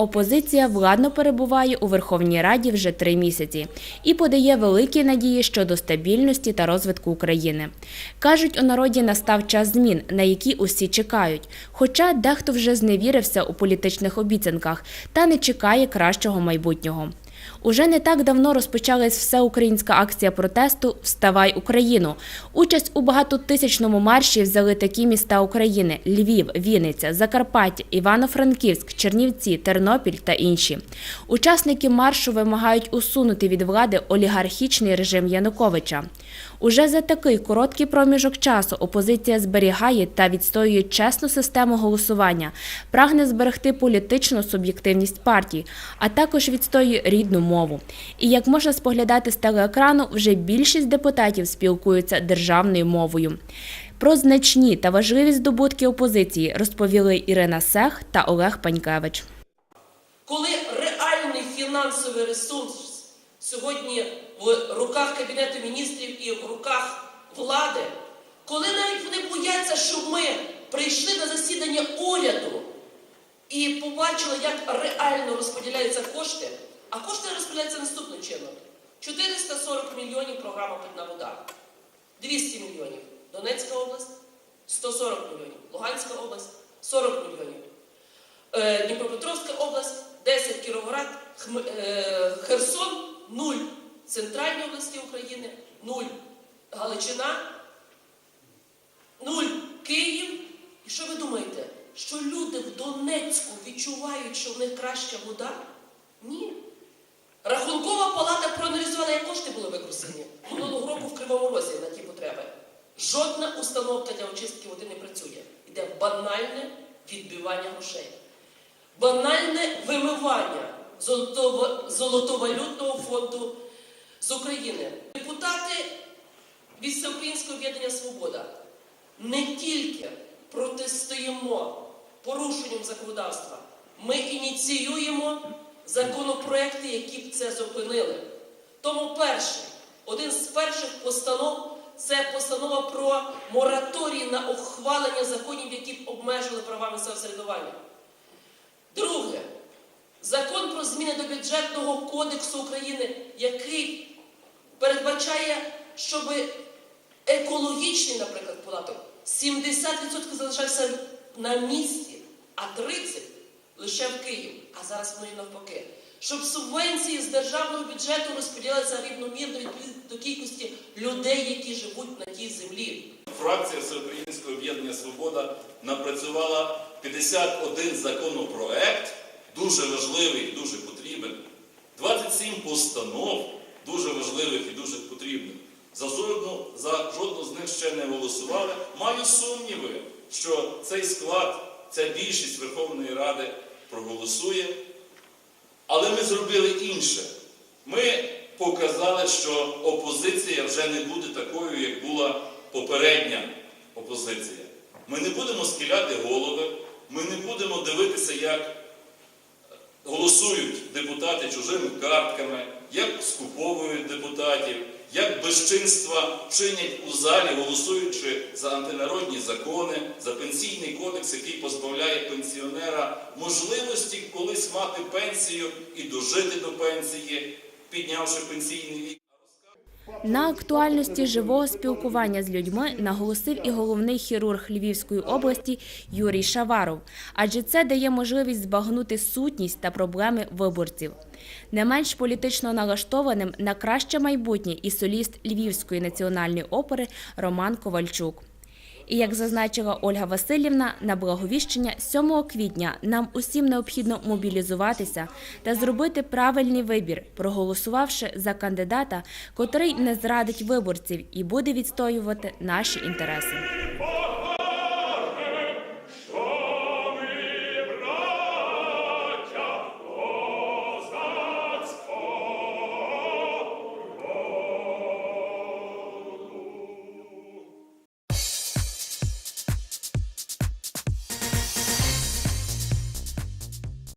Опозиція владно перебуває у Верховній Раді вже три місяці і подає великі надії щодо стабільності та розвитку України. Кажуть, у народі настав час змін, на які усі чекають. Хоча дехто вже зневірився у політичних обіцянках та не чекає кращого майбутнього. Уже не так давно розпочалась всеукраїнська акція протесту Вставай Україну. Участь у багатотисячному марші взяли такі міста України: Львів, Вінниця, Закарпаття, Івано-Франківськ, Чернівці, Тернопіль та інші. Учасники маршу вимагають усунути від влади олігархічний режим Януковича. Уже за такий короткий проміжок часу опозиція зберігає та відстоює чесну систему голосування, прагне зберегти політичну суб'єктивність партій, а також відстоює рідну мову. І як можна споглядати з телеекрану, вже більшість депутатів спілкуються державною мовою. Про значні та важливі здобутки опозиції розповіли Ірина Сех та Олег Панькевич. коли реальний фінансовий ресурс сьогодні в руках Кабінету міністрів і в руках влади, коли навіть вони бояться, щоб ми прийшли на засідання уряду і побачили, як реально розподіляються кошти, а кошти розподіляються наступним чином: 440 мільйонів програма Питна вода, 200 мільйонів Донецька область, 140 мільйонів, Луганська область, 40 мільйонів. Е, Дніпропетровська область, 10 Кіровоград, е, Херсон 0. Центральні області України 0. Галичина 0. Київ. І що ви думаєте? Що люди в Донецьку відчувають, що в них краща вода? Ні. Рахункова палата проаналізувала, як кошти були використані минулого року в Кривому Розі на ті потреби. Жодна установка для очистки води не працює. Іде банальне відбивання грошей банальне вимивання золотовалютного фонду з України. Депутати від Всеукраїнського об'єднання Свобода не тільки протистоїмо порушенням законодавства, ми ініціюємо законопроекти, які б це зупинили. Тому перший, один з перших постанов це постанова про мораторій на ухвалення законів, які б обмежили права місцевого самоврядування. Друге, закон про зміни до бюджетного кодексу України, який передбачає, щоб екологічний, наприклад, податок 70% залишався на місці, а 30% лише в Київ. А зараз воно і навпаки. Щоб субвенції з державного бюджету розподілялися рівномірно відповідно до кількості людей, які живуть на тій землі. Фракція Всеукраїнського об'єднання Свобода напрацювала 51 законопроект, дуже важливий і дуже потрібен, 27 постанов, дуже важливих і дуже потрібних. За жодну, за жодну з них ще не голосували. Маю сумніви, що цей склад, ця більшість Верховної Ради проголосує. Але ми зробили інше. Ми показали, що опозиція вже не буде такою, як була попередня опозиція. Ми не будемо скиляти голови, ми не будемо дивитися, як голосують депутати чужими картками, як скуповують депутатів, як безчинства чинять у залі, голосуючи за антинародні закони, за пенсійний кодекс, який позбавляє пенсіонера можливості колись мати пенсію і дожити до пенсії, піднявши пенсійний вік. На актуальності живого спілкування з людьми наголосив і головний хірург Львівської області Юрій Шаваров, адже це дає можливість збагнути сутність та проблеми виборців. Не менш політично налаштованим на краще майбутнє і соліст Львівської національної опери Роман Ковальчук. І як зазначила Ольга Васильівна, на благовіщення 7 квітня нам усім необхідно мобілізуватися та зробити правильний вибір, проголосувавши за кандидата, котрий не зрадить виборців і буде відстоювати наші інтереси.